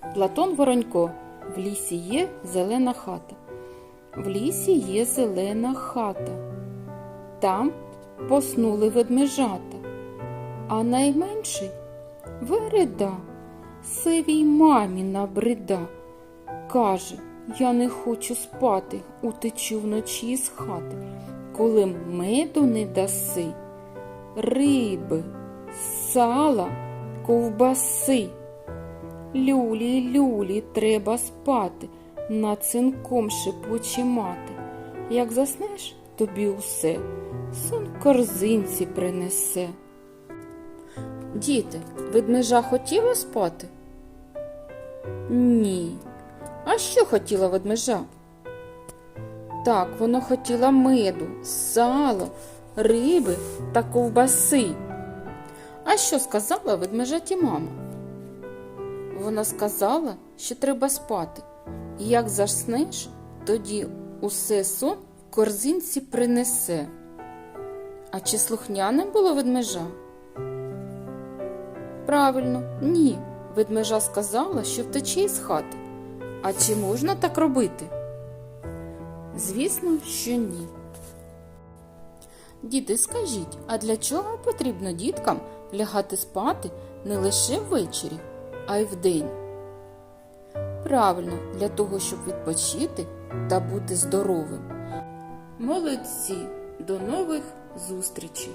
Платон Воронько. В лісі є зелена хата. В лісі є зелена хата. Там поснули ведмежата, а найменший вереда, сивій мамі набрида. Каже, я не хочу спати, утечу вночі з хати, коли меду не даси, риби, сала, ковбаси. Люлі, люлі, треба спати, над цинком шепоче мати. Як заснеш, тобі усе, сон корзинці принесе. Діти, ведмежа хотіла спати? Ні. А що хотіла ведмежа? Так, воно хотіла меду, сало, риби та ковбаси. А що сказала ведмежаті мама? Вона сказала, що треба спати. І як заснеш, тоді усе сон в корзинці принесе. А чи слухняним було ведмежа? Правильно, ні. Ведмежа сказала, що втече із хати. А чи можна так робити? Звісно, що ні. Діти, скажіть, а для чого потрібно діткам лягати спати не лише ввечері, а й вдень? Правильно, для того, щоб відпочити та бути здоровим. Молодці! До нових зустрічей!